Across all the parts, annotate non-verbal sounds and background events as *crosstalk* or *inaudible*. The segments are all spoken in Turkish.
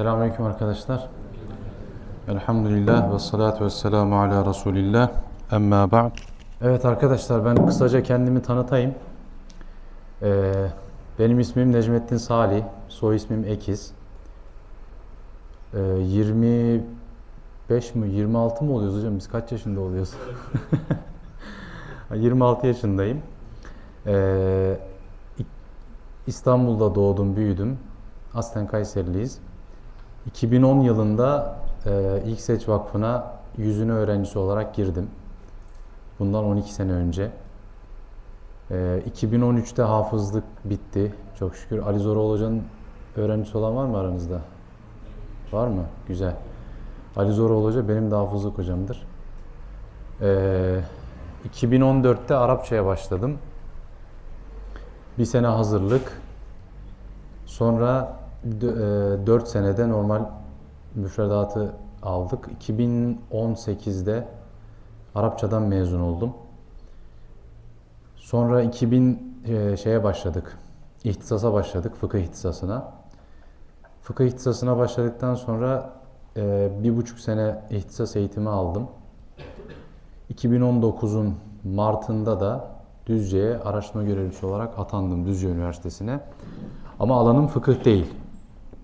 Selamünaleyküm arkadaşlar. Elhamdülillah ve salatu ve selamu ala Resulillah. Emma ba'd. Evet arkadaşlar ben kısaca kendimi tanıtayım. Ee, benim ismim Necmettin Salih. Soy ismim Ekiz. Ee, 25 mi 26 mı oluyoruz hocam? Biz kaç yaşında oluyoruz? *laughs* 26 yaşındayım. Ee, İstanbul'da doğdum, büyüdüm. Aslen Kayseriliyiz. 2010 yılında e, İlk Seç Vakfı'na yüzünü öğrencisi olarak girdim. Bundan 12 sene önce. E, 2013'te hafızlık bitti. Çok şükür. Ali Zoroğlu Hoca'nın öğrencisi olan var mı aranızda? Var mı? Güzel. Ali Zoroğlu Hoca benim de hafızlık hocamdır. E, 2014'te Arapçaya başladım. Bir sene hazırlık. Sonra 4 senede normal müfredatı aldık. 2018'de Arapçadan mezun oldum. Sonra 2000 e, şeye başladık. İhtisasa başladık, fıkıh ihtisasına. Fıkıh ihtisasına başladıktan sonra e, bir buçuk sene ihtisas eğitimi aldım. 2019'un Mart'ında da Düzce'ye araştırma görevlisi olarak atandım Düzce Üniversitesi'ne. Ama alanım fıkıh değil.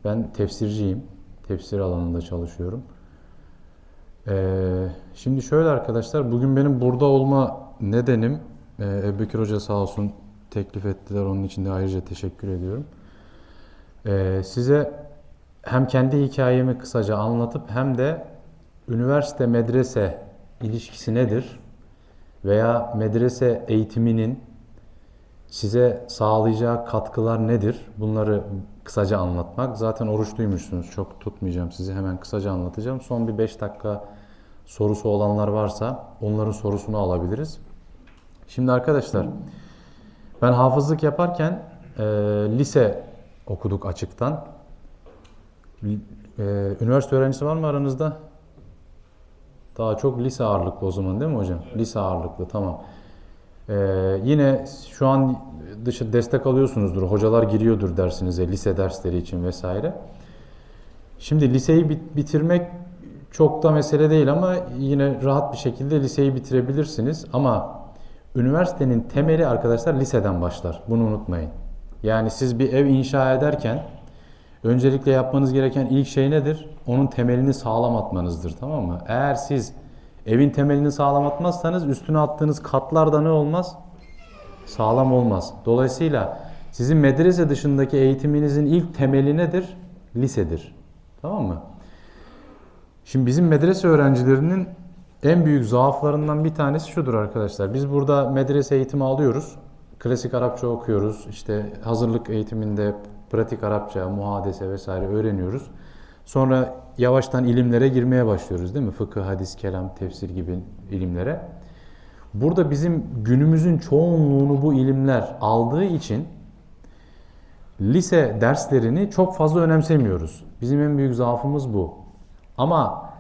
Ben tefsirciyim. Tefsir alanında çalışıyorum. Ee, şimdi şöyle arkadaşlar, bugün benim burada olma nedenim, e, Ebu Bekir Hoca sağ olsun teklif ettiler, onun için de ayrıca teşekkür ediyorum. Ee, size hem kendi hikayemi kısaca anlatıp hem de üniversite medrese ilişkisi nedir veya medrese eğitiminin size sağlayacağı katkılar nedir? Bunları kısaca anlatmak. Zaten oruçluymuşsunuz. Çok tutmayacağım sizi. Hemen kısaca anlatacağım. Son bir 5 dakika sorusu olanlar varsa onların sorusunu alabiliriz. Şimdi arkadaşlar ben hafızlık yaparken e, lise okuduk açıktan. E, üniversite öğrencisi var mı aranızda? Daha çok lise ağırlıklı o zaman değil mi hocam? Lise ağırlıklı tamam. Ee, yine şu an dışı destek alıyorsunuzdur. Hocalar giriyordur dersinize lise dersleri için vesaire. Şimdi liseyi bit- bitirmek çok da mesele değil ama yine rahat bir şekilde liseyi bitirebilirsiniz. Ama üniversitenin temeli arkadaşlar liseden başlar. Bunu unutmayın. Yani siz bir ev inşa ederken öncelikle yapmanız gereken ilk şey nedir? Onun temelini sağlam atmanızdır tamam mı? Eğer siz evin temelini sağlam atmazsanız üstüne attığınız katlar da ne olmaz? Sağlam olmaz. Dolayısıyla sizin medrese dışındaki eğitiminizin ilk temeli nedir? Lisedir. Tamam mı? Şimdi bizim medrese öğrencilerinin en büyük zaaflarından bir tanesi şudur arkadaşlar. Biz burada medrese eğitimi alıyoruz. Klasik Arapça okuyoruz. İşte hazırlık eğitiminde pratik Arapça, muhadese vesaire öğreniyoruz. Sonra yavaştan ilimlere girmeye başlıyoruz değil mi? Fıkıh, hadis, kelam, tefsir gibi ilimlere. Burada bizim günümüzün çoğunluğunu bu ilimler aldığı için lise derslerini çok fazla önemsemiyoruz. Bizim en büyük zaafımız bu. Ama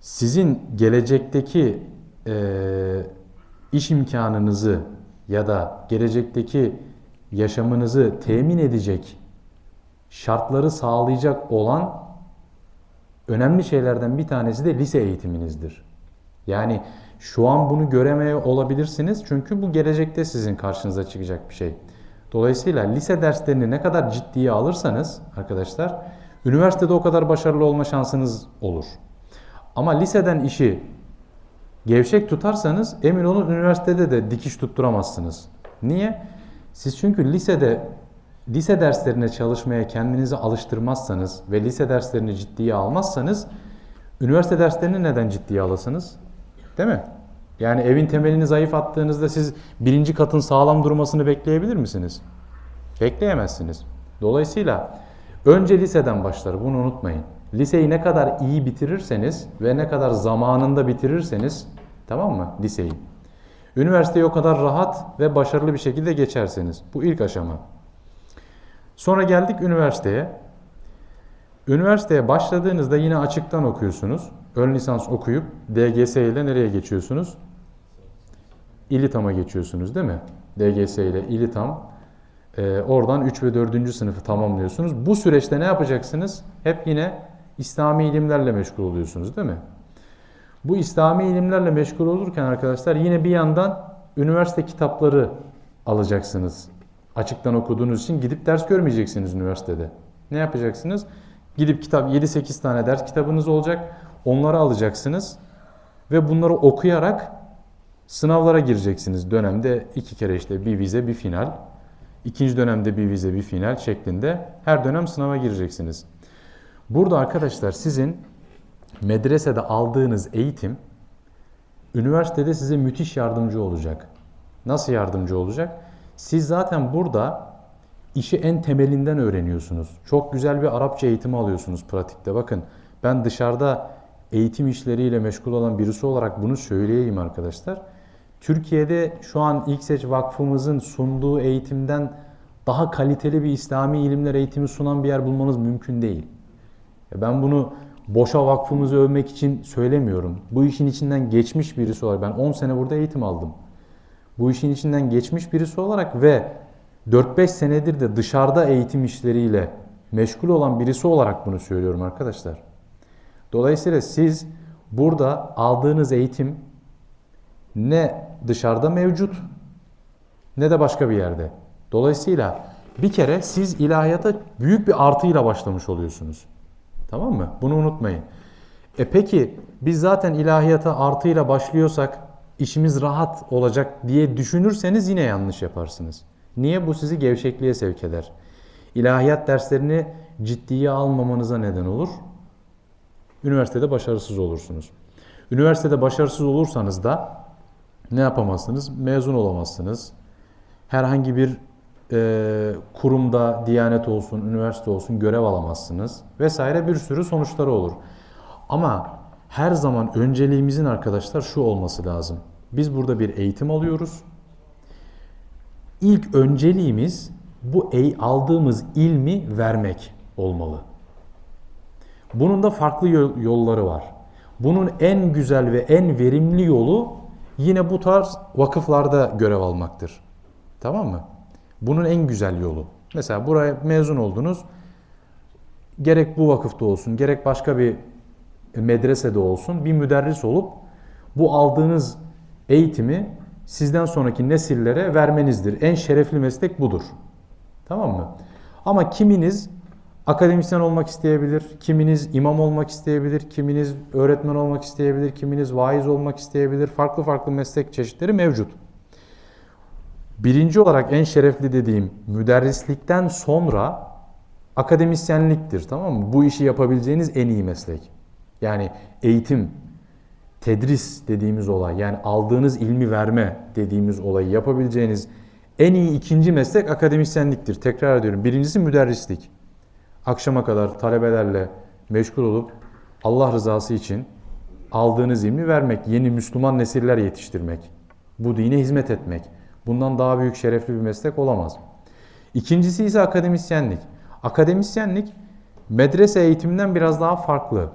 sizin gelecekteki eee, iş imkanınızı ya da gelecekteki yaşamınızı temin edecek şartları sağlayacak olan önemli şeylerden bir tanesi de lise eğitiminizdir. Yani şu an bunu göremeye olabilirsiniz çünkü bu gelecekte sizin karşınıza çıkacak bir şey. Dolayısıyla lise derslerini ne kadar ciddiye alırsanız arkadaşlar üniversitede o kadar başarılı olma şansınız olur. Ama liseden işi gevşek tutarsanız emin olun üniversitede de dikiş tutturamazsınız. Niye? Siz çünkü lisede lise derslerine çalışmaya kendinizi alıştırmazsanız ve lise derslerini ciddiye almazsanız üniversite derslerini neden ciddiye alasınız? Değil mi? Yani evin temelini zayıf attığınızda siz birinci katın sağlam durmasını bekleyebilir misiniz? Bekleyemezsiniz. Dolayısıyla önce liseden başlar bunu unutmayın. Liseyi ne kadar iyi bitirirseniz ve ne kadar zamanında bitirirseniz tamam mı liseyi? Üniversiteyi o kadar rahat ve başarılı bir şekilde geçerseniz. Bu ilk aşama. Sonra geldik üniversiteye. Üniversiteye başladığınızda yine açıktan okuyorsunuz. Ön lisans okuyup DGS ile nereye geçiyorsunuz? İlitam'a geçiyorsunuz değil mi? DGS ile İlitam Ee, oradan 3 ve 4. sınıfı tamamlıyorsunuz. Bu süreçte ne yapacaksınız? Hep yine İslami ilimlerle meşgul oluyorsunuz değil mi? Bu İslami ilimlerle meşgul olurken arkadaşlar yine bir yandan üniversite kitapları alacaksınız. Açıktan okuduğunuz için gidip ders görmeyeceksiniz üniversitede. Ne yapacaksınız? Gidip kitap 7-8 tane ders kitabınız olacak. Onları alacaksınız ve bunları okuyarak sınavlara gireceksiniz. Dönemde iki kere işte bir vize bir final. İkinci dönemde bir vize bir final şeklinde her dönem sınava gireceksiniz. Burada arkadaşlar sizin medresede aldığınız eğitim üniversitede size müthiş yardımcı olacak. Nasıl yardımcı olacak? Siz zaten burada işi en temelinden öğreniyorsunuz. Çok güzel bir Arapça eğitimi alıyorsunuz pratikte. Bakın ben dışarıda eğitim işleriyle meşgul olan birisi olarak bunu söyleyeyim arkadaşlar. Türkiye'de şu an İlkseç Vakfımızın sunduğu eğitimden daha kaliteli bir İslami ilimler eğitimi sunan bir yer bulmanız mümkün değil. Ya Ben bunu boşa vakfımızı övmek için söylemiyorum. Bu işin içinden geçmiş birisi olarak ben 10 sene burada eğitim aldım. Bu işin içinden geçmiş birisi olarak ve 4-5 senedir de dışarıda eğitim işleriyle meşgul olan birisi olarak bunu söylüyorum arkadaşlar. Dolayısıyla siz burada aldığınız eğitim ne dışarıda mevcut ne de başka bir yerde. Dolayısıyla bir kere siz ilahiyata büyük bir artıyla başlamış oluyorsunuz. Tamam mı? Bunu unutmayın. E peki biz zaten ilahiyata artıyla başlıyorsak işimiz rahat olacak diye düşünürseniz yine yanlış yaparsınız. Niye? Bu sizi gevşekliğe sevk eder. İlahiyat derslerini ciddiye almamanıza neden olur. Üniversitede başarısız olursunuz. Üniversitede başarısız olursanız da ne yapamazsınız? Mezun olamazsınız. Herhangi bir e, kurumda diyanet olsun, üniversite olsun görev alamazsınız vesaire bir sürü sonuçları olur. Ama her zaman önceliğimizin arkadaşlar şu olması lazım. Biz burada bir eğitim alıyoruz. İlk önceliğimiz bu ey- aldığımız ilmi vermek olmalı. Bunun da farklı yol- yolları var. Bunun en güzel ve en verimli yolu yine bu tarz vakıflarda görev almaktır. Tamam mı? Bunun en güzel yolu. Mesela buraya mezun oldunuz. Gerek bu vakıfta olsun, gerek başka bir medresede olsun bir müderris olup bu aldığınız eğitimi sizden sonraki nesillere vermenizdir. En şerefli meslek budur. Tamam mı? Ama kiminiz akademisyen olmak isteyebilir, kiminiz imam olmak isteyebilir, kiminiz öğretmen olmak isteyebilir, kiminiz vaiz olmak isteyebilir. Farklı farklı meslek çeşitleri mevcut. Birinci olarak en şerefli dediğim müderrislikten sonra akademisyenliktir tamam mı? Bu işi yapabileceğiniz en iyi meslek. Yani eğitim, tedris dediğimiz olay yani aldığınız ilmi verme dediğimiz olayı yapabileceğiniz en iyi ikinci meslek akademisyenliktir. Tekrar ediyorum. Birincisi müderrislik. Akşama kadar talebelerle meşgul olup Allah rızası için aldığınız ilmi vermek, yeni Müslüman nesiller yetiştirmek, bu dine hizmet etmek. Bundan daha büyük şerefli bir meslek olamaz. İkincisi ise akademisyenlik. Akademisyenlik medrese eğitiminden biraz daha farklı.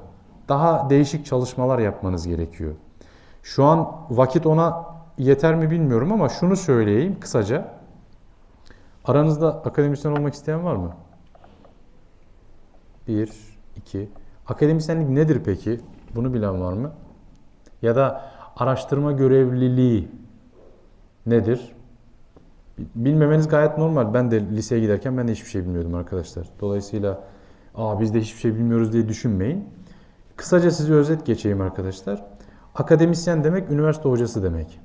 Daha değişik çalışmalar yapmanız gerekiyor. Şu an vakit ona yeter mi bilmiyorum ama şunu söyleyeyim kısaca. Aranızda akademisyen olmak isteyen var mı? Bir, iki. Akademisyenlik nedir peki? Bunu bilen var mı? Ya da araştırma görevliliği nedir? Bilmemeniz gayet normal. Ben de liseye giderken ben de hiçbir şey bilmiyordum arkadaşlar. Dolayısıyla Aa, biz de hiçbir şey bilmiyoruz diye düşünmeyin. Kısaca size özet geçeyim arkadaşlar. Akademisyen demek üniversite hocası demek.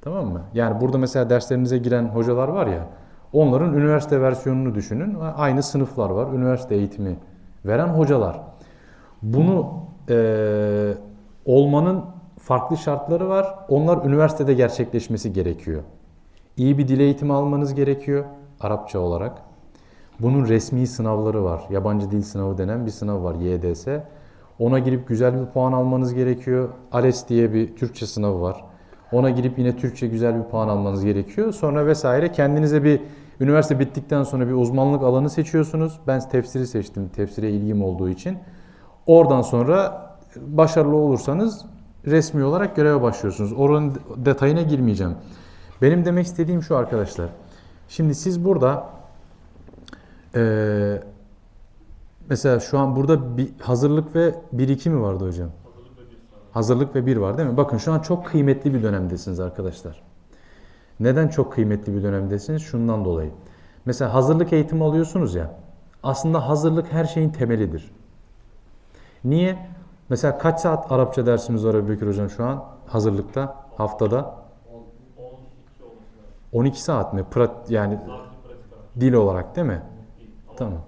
Tamam mı? Yani burada mesela derslerinize giren hocalar var ya, onların üniversite versiyonunu düşünün. Aynı sınıflar var, üniversite eğitimi veren hocalar. Bunu eee, olmanın farklı şartları var. Onlar üniversitede gerçekleşmesi gerekiyor. İyi bir dil eğitimi almanız gerekiyor Arapça olarak. Bunun resmi sınavları var. Yabancı dil sınavı denen bir sınav var YDS. Ona girip güzel bir puan almanız gerekiyor. ALES diye bir Türkçe sınavı var. Ona girip yine Türkçe güzel bir puan almanız gerekiyor. Sonra vesaire kendinize bir üniversite bittikten sonra bir uzmanlık alanı seçiyorsunuz. Ben tefsiri seçtim. Tefsire ilgim olduğu için. Oradan sonra başarılı olursanız resmi olarak göreve başlıyorsunuz. Oranın detayına girmeyeceğim. Benim demek istediğim şu arkadaşlar. Şimdi siz burada Ee, mesela şu an burada bir hazırlık ve bir iki mi vardı hocam? Hazırlık ve bir var değil mi? Bakın şu an çok kıymetli bir dönemdesiniz arkadaşlar. Neden çok kıymetli bir dönemdesiniz? Şundan dolayı. Mesela hazırlık eğitimi alıyorsunuz ya. Aslında hazırlık her şeyin temelidir. Niye? Mesela kaç saat Arapça dersimiz var Ebu Bekir Hocam şu an hazırlıkta haftada? 12 saat mi? Prat, yani dil olarak değil mi? Tamam.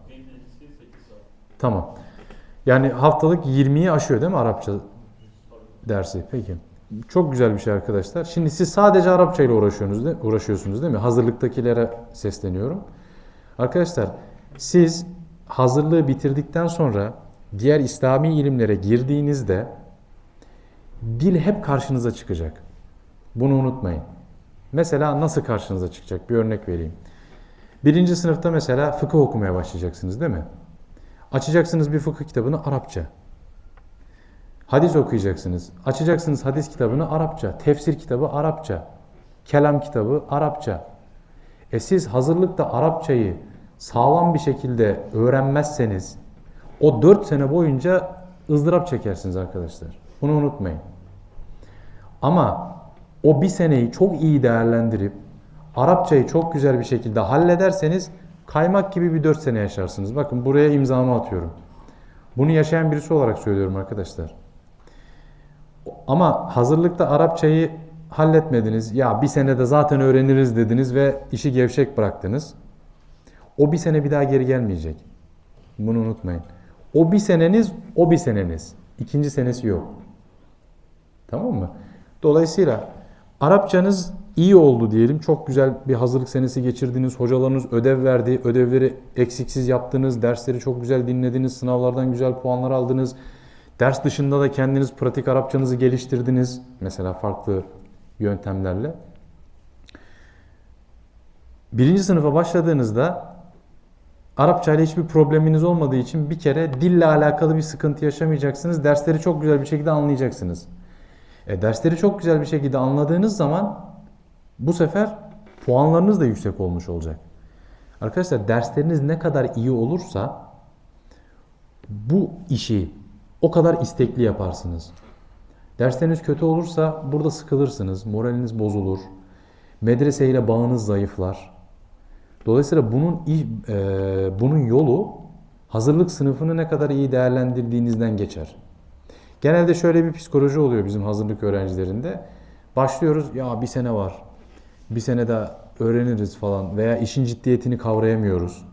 Tamam. Yani haftalık 20'yi aşıyor değil mi Arapça dersi? Peki. Çok güzel bir şey arkadaşlar. Şimdi siz sadece Arapça ile uğraşıyorsunuz, değil, uğraşıyorsunuz değil mi? Hazırlıktakilere sesleniyorum. Arkadaşlar siz hazırlığı bitirdikten sonra diğer İslami ilimlere girdiğinizde dil hep karşınıza çıkacak. Bunu unutmayın. Mesela nasıl karşınıza çıkacak? Bir örnek vereyim. Birinci sınıfta mesela fıkıh okumaya başlayacaksınız değil mi? Açacaksınız bir fıkıh kitabını Arapça. Hadis okuyacaksınız. Açacaksınız hadis kitabını Arapça. Tefsir kitabı Arapça. Kelam kitabı Arapça. E siz hazırlıkta Arapçayı sağlam bir şekilde öğrenmezseniz o 4 sene boyunca ızdırap çekersiniz arkadaşlar. Bunu unutmayın. Ama o bir seneyi çok iyi değerlendirip Arapçayı çok güzel bir şekilde hallederseniz kaymak gibi bir 4 sene yaşarsınız. Bakın buraya imzamı atıyorum. Bunu yaşayan birisi olarak söylüyorum arkadaşlar. Ama hazırlıkta Arapçayı halletmediniz. Ya bir senede zaten öğreniriz dediniz ve işi gevşek bıraktınız. O bir sene bir daha geri gelmeyecek. Bunu unutmayın. O bir seneniz, o bir seneniz. İkinci senesi yok. Tamam mı? Dolayısıyla Arapçanız iyi oldu diyelim. Çok güzel bir hazırlık senesi geçirdiniz. Hocalarınız ödev verdi. Ödevleri eksiksiz yaptınız. Dersleri çok güzel dinlediniz. Sınavlardan güzel puanlar aldınız. Ders dışında da kendiniz pratik Arapçanızı geliştirdiniz. Mesela farklı yöntemlerle. Birinci sınıfa başladığınızda Arapça ile hiçbir probleminiz olmadığı için bir kere dille alakalı bir sıkıntı yaşamayacaksınız. Dersleri çok güzel bir şekilde anlayacaksınız. E, dersleri çok güzel bir şekilde anladığınız zaman bu sefer puanlarınız da yüksek olmuş olacak. Arkadaşlar dersleriniz ne kadar iyi olursa bu işi o kadar istekli yaparsınız. Dersleriniz kötü olursa burada sıkılırsınız, moraliniz bozulur, medreseyle bağınız zayıflar. Dolayısıyla bunun e, bunun yolu hazırlık sınıfını ne kadar iyi değerlendirdiğinizden geçer. Genelde şöyle bir psikoloji oluyor bizim hazırlık öğrencilerinde. Başlıyoruz ya bir sene var. Bir sene daha öğreniriz falan veya işin ciddiyetini kavrayamıyoruz.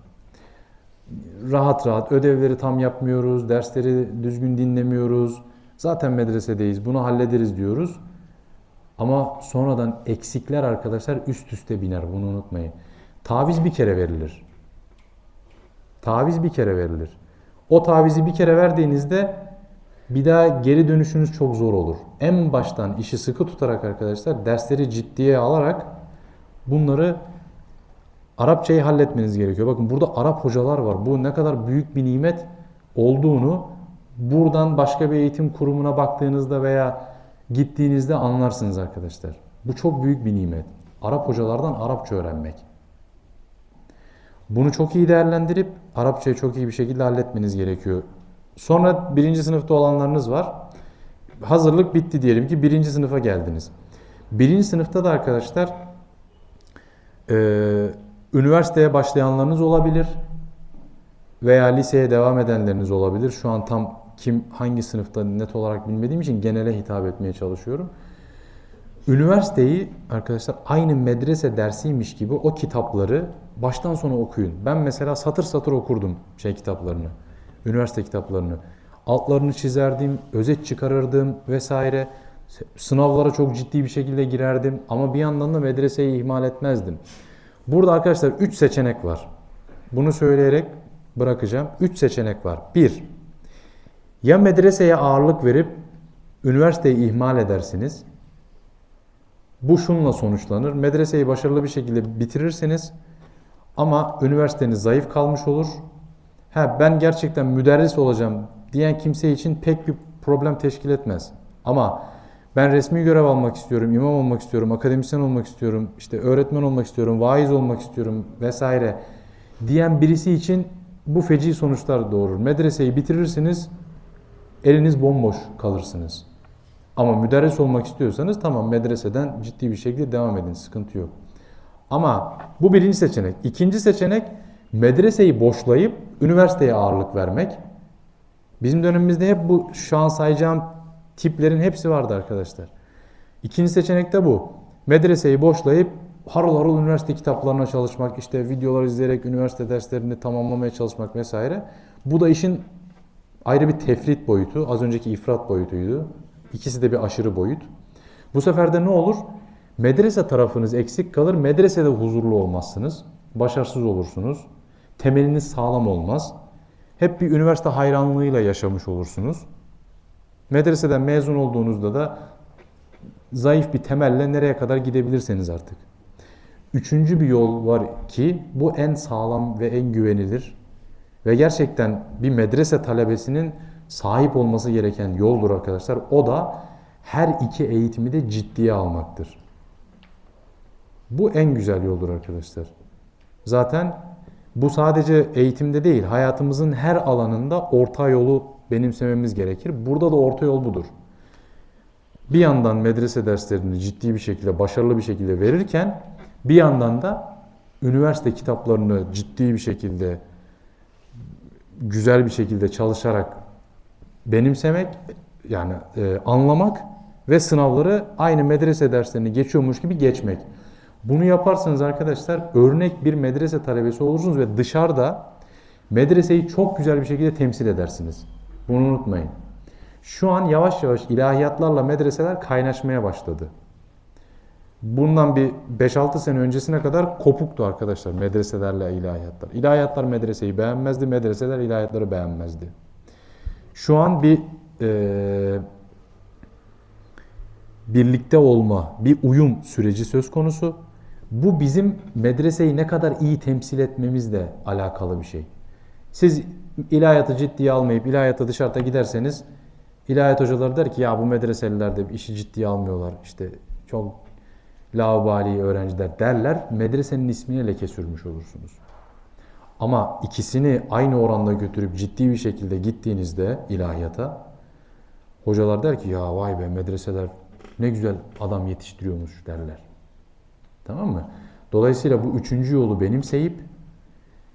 Rahat rahat ödevleri tam yapmıyoruz, dersleri düzgün dinlemiyoruz. Zaten medresedeyiz, bunu hallederiz diyoruz. Ama sonradan eksikler arkadaşlar üst üste biner, bunu unutmayın. Taviz bir kere verilir. Taviz bir kere verilir. O tavizi bir kere verdiğinizde bir daha geri dönüşünüz çok zor olur. En baştan işi sıkı tutarak arkadaşlar dersleri ciddiye alarak bunları Arapçayı halletmeniz gerekiyor. Bakın burada Arap hocalar var. Bu ne kadar büyük bir nimet olduğunu buradan başka bir eğitim kurumuna baktığınızda veya gittiğinizde anlarsınız arkadaşlar. Bu çok büyük bir nimet. Arap hocalardan Arapça öğrenmek. Bunu çok iyi değerlendirip Arapçayı çok iyi bir şekilde halletmeniz gerekiyor. Sonra birinci sınıfta olanlarınız var. Hazırlık bitti diyelim ki birinci sınıfa geldiniz. Birinci sınıfta da arkadaşlar e, üniversiteye başlayanlarınız olabilir veya liseye devam edenleriniz olabilir. Şu an tam kim hangi sınıfta net olarak bilmediğim için genele hitap etmeye çalışıyorum. Üniversiteyi arkadaşlar aynı medrese dersiymiş gibi o kitapları baştan sona okuyun. Ben mesela satır satır okurdum şey kitaplarını üniversite kitaplarını. Altlarını çizerdim, özet çıkarırdım vesaire. Sınavlara çok ciddi bir şekilde girerdim ama bir yandan da medreseyi ihmal etmezdim. Burada arkadaşlar 3 seçenek var. Bunu söyleyerek bırakacağım. 3 seçenek var. 1. Ya medreseye ağırlık verip üniversiteyi ihmal edersiniz. Bu şunla sonuçlanır. Medreseyi başarılı bir şekilde bitirirsiniz ama üniversiteniz zayıf kalmış olur Ha ben gerçekten müderris olacağım diyen kimse için pek bir problem teşkil etmez. Ama ben resmi görev almak istiyorum, imam olmak istiyorum, akademisyen olmak istiyorum, işte öğretmen olmak istiyorum, vaiz olmak istiyorum vesaire diyen birisi için bu feci sonuçlar doğurur. Medreseyi bitirirsiniz, eliniz bomboş kalırsınız. Ama müderris olmak istiyorsanız tamam medreseden ciddi bir şekilde devam edin, sıkıntı yok. Ama bu birinci seçenek. İkinci seçenek medreseyi boşlayıp üniversiteye ağırlık vermek. Bizim dönemimizde hep bu şu an sayacağım tiplerin hepsi vardı arkadaşlar. İkinci seçenek de bu. Medreseyi boşlayıp harıl harıl üniversite kitaplarına çalışmak, işte videolar izleyerek üniversite derslerini tamamlamaya çalışmak vesaire. Bu da işin ayrı bir tefrit boyutu. Az önceki ifrat boyutuydu. İkisi de bir aşırı boyut. Bu sefer de ne olur? Medrese tarafınız eksik kalır. Medresede huzurlu olmazsınız. Başarısız olursunuz. Temeliniz sağlam olmaz. Hep bir üniversite hayranlığıyla yaşamış olursunuz. Medreseden mezun olduğunuzda da zayıf bir temelle nereye kadar gidebilirseniz artık. Üçüncü bir yol var ki bu en sağlam ve en güvenilir ve gerçekten bir medrese talebesinin sahip olması gereken yoldur arkadaşlar. O da her iki eğitimi de ciddiye almaktır. Bu en güzel yoldur arkadaşlar. Zaten bu sadece eğitimde değil, hayatımızın her alanında orta yolu benimsememiz gerekir. Burada da orta yol budur. Bir yandan medrese derslerini ciddi bir şekilde, başarılı bir şekilde verirken bir yandan da üniversite kitaplarını ciddi bir şekilde, güzel bir şekilde çalışarak benimsemek, yani e, anlamak ve sınavları aynı medrese derslerini geçiyormuş gibi geçmek. Bunu yaparsanız arkadaşlar örnek bir medrese talebesi olursunuz ve dışarıda medreseyi çok güzel bir şekilde temsil edersiniz. Bunu unutmayın. Şu an yavaş yavaş ilahiyatlarla medreseler kaynaşmaya başladı. Bundan bir 5-6 sene öncesine kadar kopuktu arkadaşlar medreselerle ilahiyatlar. İlahiyatlar medreseyi beğenmezdi, medreseler ilahiyatları beğenmezdi. Şu an bir e, birlikte olma, bir uyum süreci söz konusu. Bu bizim medreseyi ne kadar iyi temsil etmemizle alakalı bir şey. Siz ilahiyatı ciddiye almayıp ilahiyata dışarıda giderseniz ilahiyat hocaları der ki ya bu medreseliler de işi ciddiye almıyorlar. İşte çok laubali öğrenciler derler. Medresenin ismine leke sürmüş olursunuz. Ama ikisini aynı oranda götürüp ciddi bir şekilde gittiğinizde ilahiyata hocalar der ki ya vay be medreseler ne güzel adam yetiştiriyormuş derler. Tamam mı? Dolayısıyla bu üçüncü yolu benimseyip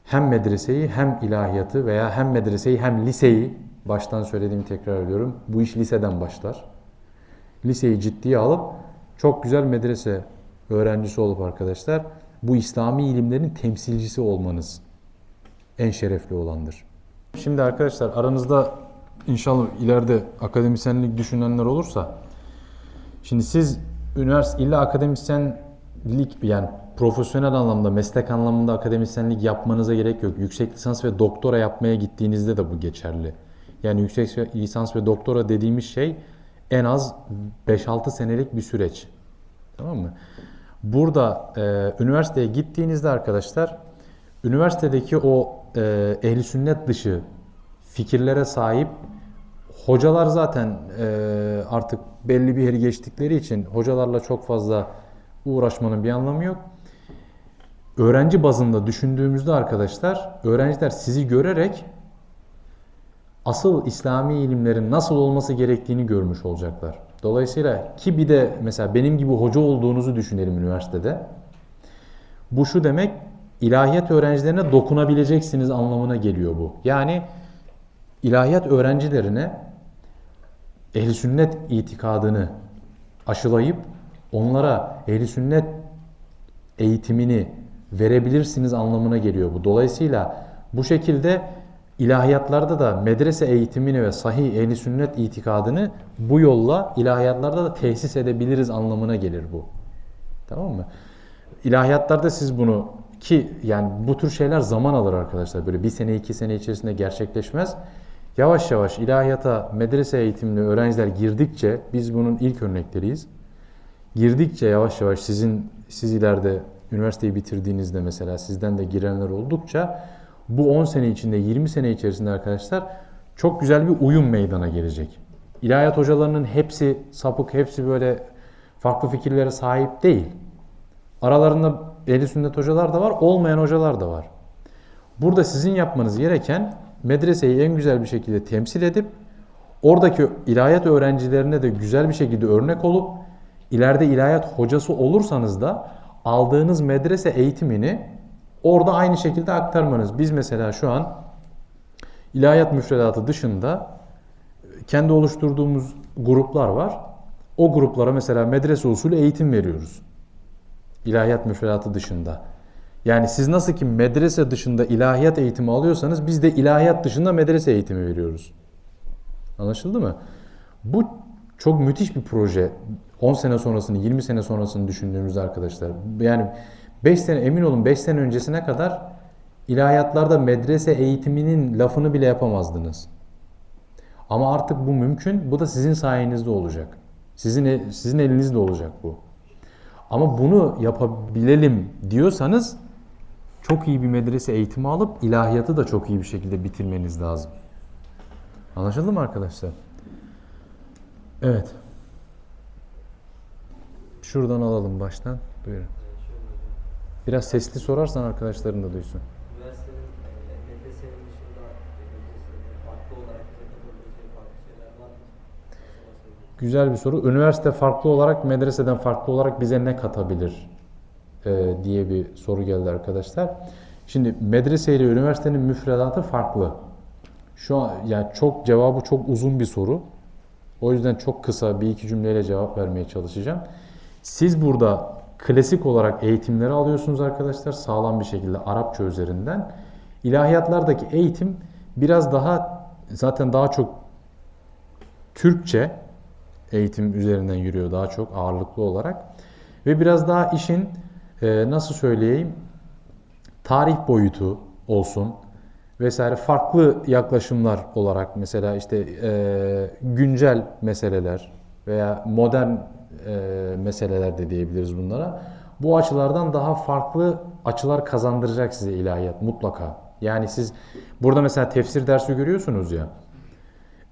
hem medreseyi hem ilahiyatı veya hem medreseyi hem liseyi baştan söylediğimi tekrar ediyorum. Bu iş liseden başlar. Liseyi ciddiye alıp çok güzel medrese öğrencisi olup arkadaşlar bu İslami ilimlerin temsilcisi olmanız en şerefli olandır. Şimdi arkadaşlar aranızda inşallah ileride akademisyenlik düşünenler olursa şimdi siz üniversite illa akademisyenlik yani profesyonel anlamda, meslek anlamında akademisyenlik yapmanıza gerek yok. Yüksek lisans ve doktora yapmaya gittiğinizde de bu geçerli. Yani yüksek lisans ve doktora dediğimiz şey en az 5-6 senelik bir süreç. Tamam mı? Burada e, üniversiteye gittiğinizde arkadaşlar üniversitedeki o e, ehli sünnet dışı fikirlere sahip hocalar zaten e, artık belli bir yeri geçtikleri için hocalarla çok fazla uğraşmanın bir anlamı yok. Öğrenci bazında düşündüğümüzde arkadaşlar öğrenciler sizi görerek asıl İslami ilimlerin nasıl olması gerektiğini görmüş olacaklar. Dolayısıyla ki bir de mesela benim gibi hoca olduğunuzu düşünelim üniversitede. Bu şu demek ilahiyat öğrencilerine dokunabileceksiniz anlamına geliyor bu. Yani ilahiyat öğrencilerine ehli sünnet itikadını aşılayıp onlara ehli sünnet eğitimini verebilirsiniz anlamına geliyor bu. Dolayısıyla bu şekilde ilahiyatlarda da medrese eğitimini ve sahih ehli sünnet itikadını bu yolla ilahiyatlarda da tesis edebiliriz anlamına gelir bu. Tamam mı? İlahiyatlarda siz bunu ki yani bu tür şeyler zaman alır arkadaşlar. Böyle bir sene iki sene içerisinde gerçekleşmez. Yavaş yavaş ilahiyata medrese eğitimli öğrenciler girdikçe biz bunun ilk örnekleriyiz. Girdikçe yavaş yavaş sizin siz ileride üniversiteyi bitirdiğinizde mesela sizden de girenler oldukça bu 10 sene içinde 20 sene içerisinde arkadaşlar çok güzel bir uyum meydana gelecek. İlahiyat hocalarının hepsi sapık, hepsi böyle farklı fikirlere sahip değil. Aralarında ehli sünnet hocalar da var, olmayan hocalar da var. Burada sizin yapmanız gereken medreseyi en güzel bir şekilde temsil edip oradaki ilahiyat öğrencilerine de güzel bir şekilde örnek olup ileride ilahiyat hocası olursanız da aldığınız medrese eğitimini orada aynı şekilde aktarmanız. Biz mesela şu an ilahiyat müfredatı dışında kendi oluşturduğumuz gruplar var. O gruplara mesela medrese usulü eğitim veriyoruz. İlahiyat müfredatı dışında. Yani siz nasıl ki medrese dışında ilahiyat eğitimi alıyorsanız biz de ilahiyat dışında medrese eğitimi veriyoruz. Anlaşıldı mı? Bu çok müthiş bir proje. 10 sene sonrasını, 20 sene sonrasını düşündüğümüzde arkadaşlar. Yani 5 sene emin olun 5 sene öncesine kadar ilahiyatlarda medrese eğitiminin lafını bile yapamazdınız. Ama artık bu mümkün. Bu da sizin sayenizde olacak. Sizin el- sizin elinizde olacak bu. Ama bunu yapabilelim diyorsanız çok iyi bir medrese eğitimi alıp ilahiyatı da çok iyi bir şekilde bitirmeniz lazım. Anlaşıldı mı arkadaşlar? Evet. Şuradan alalım baştan. Buyurun. Biraz sesli sorarsan arkadaşların da duysun. E. Güzel bir soru. Üniversite farklı olarak medreseden farklı olarak bize ne katabilir e, diye bir soru geldi arkadaşlar. Şimdi medrese ile üniversitenin müfredatı farklı. Şu an yani çok cevabı çok uzun bir soru. O yüzden çok kısa bir iki cümleyle cevap vermeye çalışacağım. Siz burada klasik olarak eğitimleri alıyorsunuz arkadaşlar sağlam bir şekilde Arapça üzerinden. İlahiyatlardaki eğitim biraz daha zaten daha çok Türkçe eğitim üzerinden yürüyor daha çok ağırlıklı olarak. Ve biraz daha işin e, nasıl söyleyeyim tarih boyutu olsun vesaire farklı yaklaşımlar olarak mesela işte e, güncel meseleler veya modern e, meseleler de diyebiliriz bunlara. Bu açılardan daha farklı açılar kazandıracak size ilahiyat mutlaka. Yani siz burada mesela tefsir dersi görüyorsunuz ya.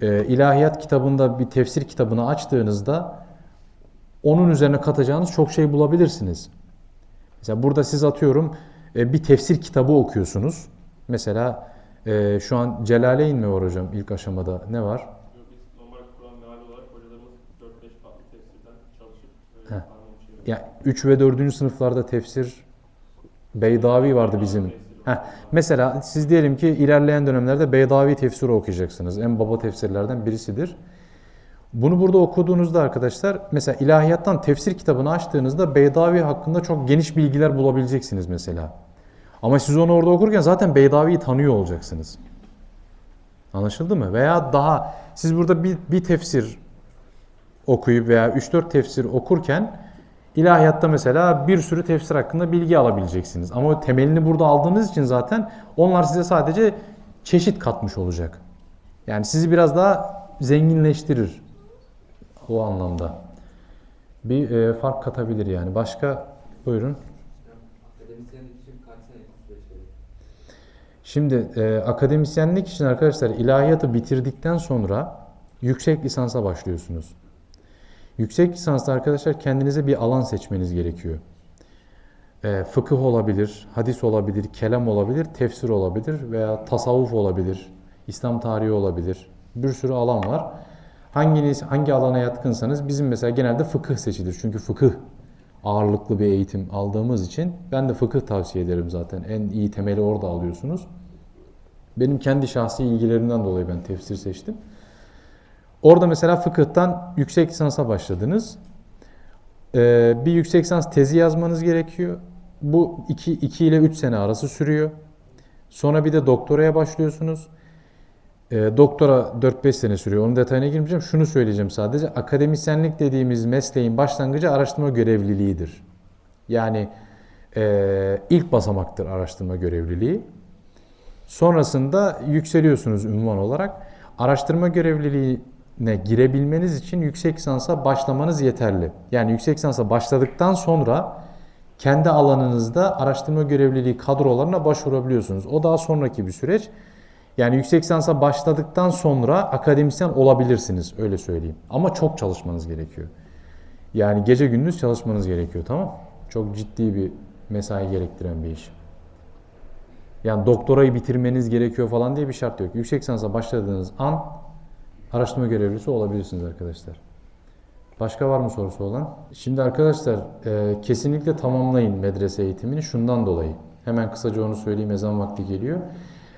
E, ilahiyat kitabında bir tefsir kitabını açtığınızda onun üzerine katacağınız çok şey bulabilirsiniz. Mesela burada siz atıyorum e, bir tefsir kitabı okuyorsunuz. Mesela e, şu an Celaleyn mi var hocam ilk aşamada ne var? Yok, Biz normal Kur'an meali olarak hocalarımız 4-5 farklı tefsirden çalışıp Heh. Böyle anlam çeviriyor. Ya 3 ve 4. sınıflarda tefsir Beydavi vardı bizim. Heh, mesela siz diyelim ki ilerleyen dönemlerde Beydavi tefsiri okuyacaksınız. En baba tefsirlerden birisidir. Bunu burada okuduğunuzda arkadaşlar mesela ilahiyattan tefsir kitabını açtığınızda Beydavi hakkında çok geniş bilgiler bulabileceksiniz mesela. Ama siz onu orada okurken zaten Beydavi'yi tanıyor olacaksınız. Anlaşıldı mı? Veya daha siz burada bir, bir tefsir okuyup veya 3-4 tefsir okurken ilahiyatta mesela bir sürü tefsir hakkında bilgi alabileceksiniz. Ama temelini burada aldığınız için zaten onlar size sadece çeşit katmış olacak. Yani sizi biraz daha zenginleştirir o anlamda. Bir e, fark katabilir yani. Başka buyurun. Şimdi e, akademisyenlik için arkadaşlar ilahiyatı bitirdikten sonra yüksek lisansa başlıyorsunuz. Yüksek lisansta arkadaşlar kendinize bir alan seçmeniz gerekiyor. E, fıkıh olabilir, hadis olabilir, kelam olabilir, tefsir olabilir veya tasavvuf olabilir, İslam tarihi olabilir. Bir sürü alan var. Hanginiz hangi alana yatkınsanız bizim mesela genelde fıkıh seçilir. Çünkü fıkıh ağırlıklı bir eğitim aldığımız için ben de fıkıh tavsiye ederim zaten. En iyi temeli orada alıyorsunuz. Benim kendi şahsi ilgilerimden dolayı ben tefsir seçtim. Orada mesela fıkıhtan yüksek lisansa başladınız. Ee, bir yüksek lisans tezi yazmanız gerekiyor. Bu 2 2 ile 3 sene arası sürüyor. Sonra bir de doktoraya başlıyorsunuz. Ee, doktora 4-5 sene sürüyor. Onun detayına girmeyeceğim. Şunu söyleyeceğim sadece. Akademisyenlik dediğimiz mesleğin başlangıcı araştırma görevliliğidir. Yani e, ilk basamaktır araştırma görevliliği. Sonrasında yükseliyorsunuz ünvan olarak. Araştırma görevliliğine girebilmeniz için yüksek lisansa başlamanız yeterli. Yani yüksek lisansa başladıktan sonra kendi alanınızda araştırma görevliliği kadrolarına başvurabiliyorsunuz. O daha sonraki bir süreç. Yani yüksek lisansa başladıktan sonra akademisyen olabilirsiniz öyle söyleyeyim. Ama çok çalışmanız gerekiyor. Yani gece gündüz çalışmanız gerekiyor tamam? Çok ciddi bir mesai gerektiren bir iş. Yani doktorayı bitirmeniz gerekiyor falan diye bir şart yok. Yüksek lisansa başladığınız an araştırma görevlisi olabilirsiniz arkadaşlar. Başka var mı sorusu olan? Şimdi arkadaşlar e, kesinlikle tamamlayın medrese eğitimini şundan dolayı. Hemen kısaca onu söyleyeyim ezan vakti geliyor.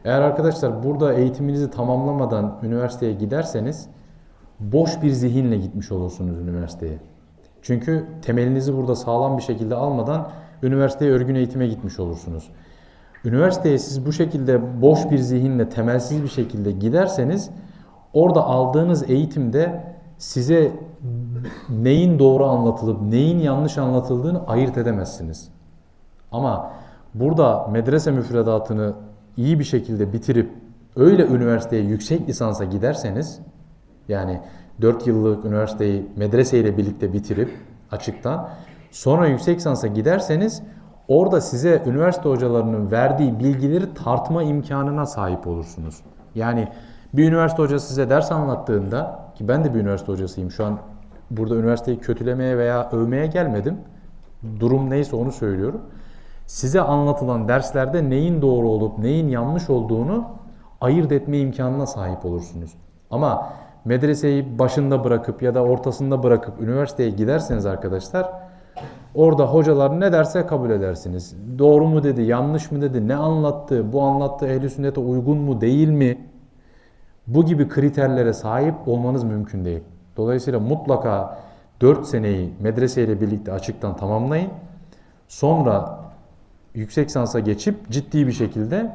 Eğer arkadaşlar burada eğitiminizi tamamlamadan üniversiteye giderseniz boş bir zihinle gitmiş olursunuz üniversiteye. Çünkü temelinizi burada sağlam bir şekilde almadan üniversiteye örgün eğitime gitmiş olursunuz. Üniversiteye siz bu şekilde boş bir zihinle temelsiz bir şekilde giderseniz orada aldığınız eğitimde size neyin doğru anlatılıp neyin yanlış anlatıldığını ayırt edemezsiniz. Ama burada medrese müfredatını iyi bir şekilde bitirip öyle üniversiteye yüksek lisansa giderseniz yani 4 yıllık üniversiteyi medreseyle birlikte bitirip açıktan sonra yüksek lisansa giderseniz orada size üniversite hocalarının verdiği bilgileri tartma imkanına sahip olursunuz. Yani bir üniversite hocası size ders anlattığında ki ben de bir üniversite hocasıyım şu an burada üniversiteyi kötülemeye veya övmeye gelmedim. Durum neyse onu söylüyorum. Size anlatılan derslerde neyin doğru olup neyin yanlış olduğunu ayırt etme imkanına sahip olursunuz. Ama medreseyi başında bırakıp ya da ortasında bırakıp üniversiteye giderseniz arkadaşlar orada hocalar ne derse kabul edersiniz. Doğru mu dedi, yanlış mı dedi, ne anlattı, bu anlattığı ehl sünnete uygun mu değil mi? Bu gibi kriterlere sahip olmanız mümkün değil. Dolayısıyla mutlaka 4 seneyi medreseyle birlikte açıktan tamamlayın. Sonra yüksek lisansa geçip ciddi bir şekilde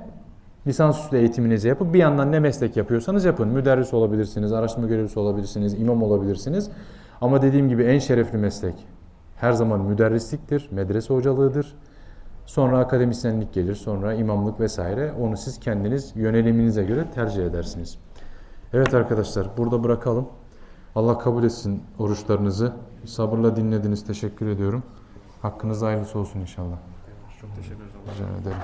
lisansüstü eğitiminizi yapıp bir yandan ne meslek yapıyorsanız yapın. Müderris olabilirsiniz, araştırma görevlisi olabilirsiniz, imam olabilirsiniz. Ama dediğim gibi en şerefli meslek her zaman müderrisliktir, medrese hocalığıdır. Sonra akademisyenlik gelir, sonra imamlık vesaire. Onu siz kendiniz yöneliminize göre tercih edersiniz. Evet arkadaşlar burada bırakalım. Allah kabul etsin oruçlarınızı. Sabırla dinlediniz. Teşekkür ediyorum. Hakkınız hayırlısı olsun inşallah. Çok teşekkür ederim. Rica ederim.